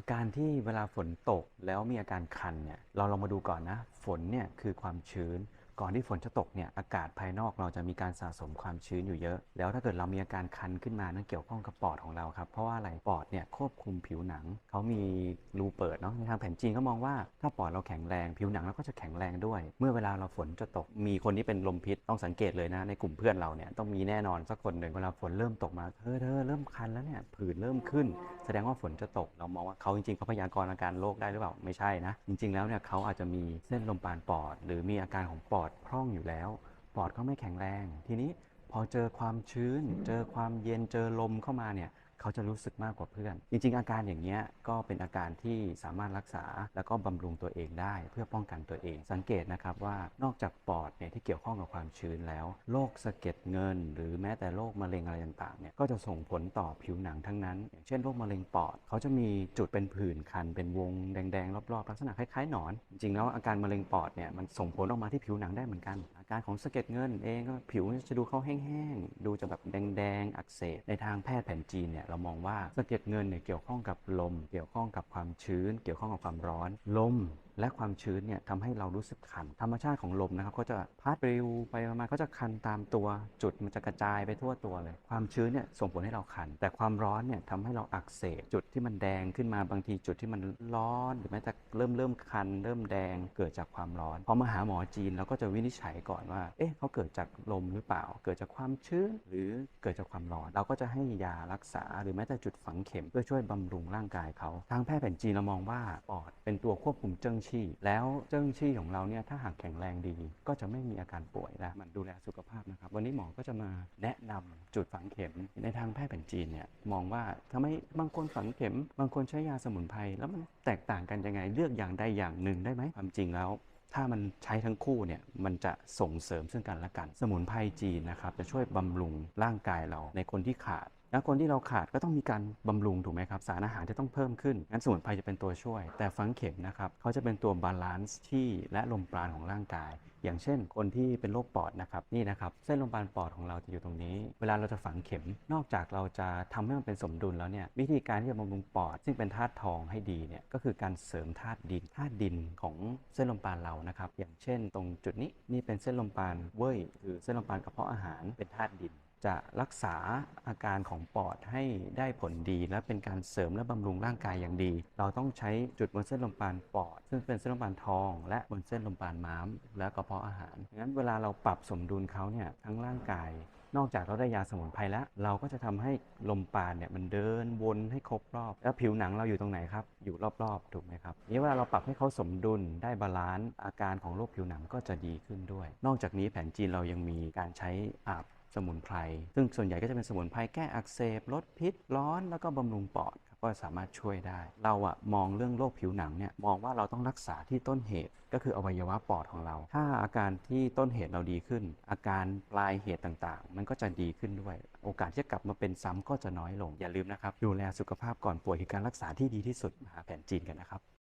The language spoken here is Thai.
อาการที่เวลาฝนตกแล้วมีอาการคันเนี่ยเราลองมาดูก่อนนะ ฝนเนี่ยคือความชื้น ก่อนที่ฝนจะตกเนี่ยอากาศภายนอกเราจะมีการสะสมความชื้นอยู่เยอะ แล้วถ้าเกิดเรามีอาการคันขึ้นมานั่นเกี่ยวข้องกับปอดของเราครับเพราะว่าอะไรปอดเนี่ยควบคุมผิวหนังเขามีรูเปิดเนาะในทางแผนจีนเขามองว่าถ้าปอดเราแข็งแรงผิวหนังเราก็จะแข็งแรงด้วย เมื่อเวลาเราฝนจะตกมีคนที่เป็นลมพิษต้องสังเกตเลยนะในกลุ่มเพื่อนเราเนี่ยต้องมีแน่นอนสักคนหนึ่งเวลาฝนเริ่มตกมาเธอเธอเริ่มคันแล้วเนี่ยผื่นเริ่มขึ้น แสดงว่าฝนจะตกเรามองว่าเขาจริงๆเขาพยากรณ์อาการโรคได้หรือเปล่าไม่ใช่นะจริง ๆแล้วเนี่ยเขาอาจจะมีเส้นลมปานปอด หรือมีอาการของปอดพร่องอยู่แล้ว ปอดก็ไม่แข็งแรง ทีนี้พอเจอความชื้น เจอความเย็นเจอลมเข้ามาเนี่ย เขาจะรู้สึกมากกว่าเพื่อน จริง ๆ อาการอย่างเงี้ยก็เป็นอาการที่สามารถรักษาแล้วก็บำรุงตัวเองได้เพื่อป้องกันตัวเอง สังเกตนะครับว่านอกจากปอดเนี่ยที่เกี่ยวข้องกับความชื้นแล้วโรคสะเก็ดเงิน หรือแม้แต่โรคมะเร็งอะไรต่างๆเนี่ยก็จะส่งผลต่อผิวหนังทั้งนั้น อย่างเช่นโรคมะเร็งปอดเขาจะมีจุดเป็นผื่นคันเป็นวงแดงๆรอบๆลักษณะคล้ายๆหนอน จริงๆแล้วอาการมะเร็งปอดเนี่ยมันส่งผลออกมาที่ผิวหนังได้เหมือนกัน อาการของสะเก็ดเงินเองก็ผิวจะดูเขาแห้งๆดูจะแบบแดงๆอักเสบในทางแพทย์แผนจีนเนี่ยเรามองว่าสะเก็ดเงินเนี่ยเกี่ยวข้องกับลม เกี่ยวข้องกับความชื้น เกี่ยวข้องกับความร้อน ลมและความชื้นเนี่ยทำให้เรารู้สึกคัน ธรรมชาติของลมนะครับ ก็จะพัดปลิวไปมาก็จะคันตามตัวจุดมันจะกระจายไปทั่วตัวเลย ความชื้นเนี่ยส่งผลให้เราคัน แต่ความร้อนเนี่ยทำให้เราอักเสบจุดที่มันแดงขึ้นมาบางทีจุดที่มันร้อน หรือแม้แต่เริ่มเริ่มคัน เริ่มแดงเกิดจากความร้อนพอมาหาหมอจีนเราก็จะวินิจฉัยก่อนว่า เอ๊ะเขาเกิดจากลมหรือเปล่า เกิดจากความชื้นหรือเกิดจากความร้อน เราก็จะให้ยารักษา หรือแม้แต่จุดฝังเข็มเพื่อช่วยบำรุงร่างกายเขาทางแพทย์แผนจีนเรามองว่าปอดเป็นตัวควบคุมเจิ้งชี่ แล้วเจิ้งชี่ของเราเนี่ยถ้าหากแข็งแรงดี ก็จะไม่มีอาการป่วยและมันดูแลสุขภาพนะครับ วันนี้หมอก็จะมาแนะนำจุดฝังเข็มในทางแพทย์แผนจีนเนี่ยมองว่าทำไมบางคนฝังเข็ม บางคนใช้ยาสมุนไพรแล้วมันแตกต่างกันยังไงเลือกอย่างใดอย่างหนึ่งได้ไหมความจริงแล้วถ้ามันใช้ทั้งคู่เนี่ยมันจะส่งเสริมซึ่งกันและกัน สมุนไพรจีนนะครับจะช่วยบำรุงร่างกายเราในคนที่ขาด แล้วคนที่เราขาดก็ต้องมีการบำรุงถูกไหมครับสารอาหารจะต้องเพิ่มขึ้นงั้นสมุนไพรจะเป็นตัวช่วย แต่ฝังเข็มนะครับเขาจะเป็นตัวบาลานซ์ที่และลมปราณของร่างกาย อย่างเช่น คนที่เป็นโรคปอดนะครับนี่นะครับเส้นลมปราณปอดของเราจะอยู่ตรงนี้ เวลาเราจะฝังเข็ม นอกจากเราจะทำให้มันเป็นสมดุลแล้วเนี่ยวิธีการที่จะบำรุงปอด ซึ่งเป็นธาตุทองให้ดีเนี่ยก็คือการเสริมธาตุดินธาตุดินของเส้นลมปราณเรานะครับอย่างเช่น ตรงจุดนี้นี่เป็นเส้นลมปราณเว้ยคือเส้นลมปราณกระเพาะอาหารเป็นธาตุดิน จะรักษาอาการของปอดให้ได้ผลดี และเป็นการเสริมและบำรุงร่างกายอย่างดี เราต้องใช้จุดบนเส้นลมปราณปอด ซึ่งเป็นเส้นลมปราณทอง และบนเส้นลมปราณม้าม และกระเพาะอาหารงั้นเวลาเราปรับสมดุลเขาเนี่ยทั้งร่างกาย นอกจากเราได้ยาสมุนไพรแล้ว เราก็จะทำให้ลมปราณเนี่ยมันเดินวนให้ครบรอบ แล้วผิวหนังเราอยู่ตรงไหนครับ อยู่รอบๆถูกไหมครับนี้เวลาเราปรับให้เขาสมดุลได้บาลานซ์อาการของโรคผิวหนังก็จะดีขึ้นด้วย นอกจากนี้แผนจีนเรายังมีการใช้อาบ สมุนไพร ซึ่งส่วนใหญ่ก็จะเป็นสมุนไพรแก้อักเสบ ลดพิษ ร้อน แล้วก็บำรุงปอดก็สามารถช่วยได้ เราอะมองเรื่องโรคผิวหนังเนี่ยมองว่าเราต้องรักษาที่ต้นเหตุ ก็คืออวัยวะปอดของเรา ถ้าอาการที่ต้นเหตุเราดีขึ้น อาการปลายเหตุต่างๆ มันก็จะดีขึ้นด้วย โอกาสที่จะกลับมาเป็นซ้ำก็จะน้อยลง อย่าลืมนะครับ ดูแลสุขภาพก่อนป่วยคือการรักษาที่ดีที่สุดมาหาแผนจีนกันนะครับ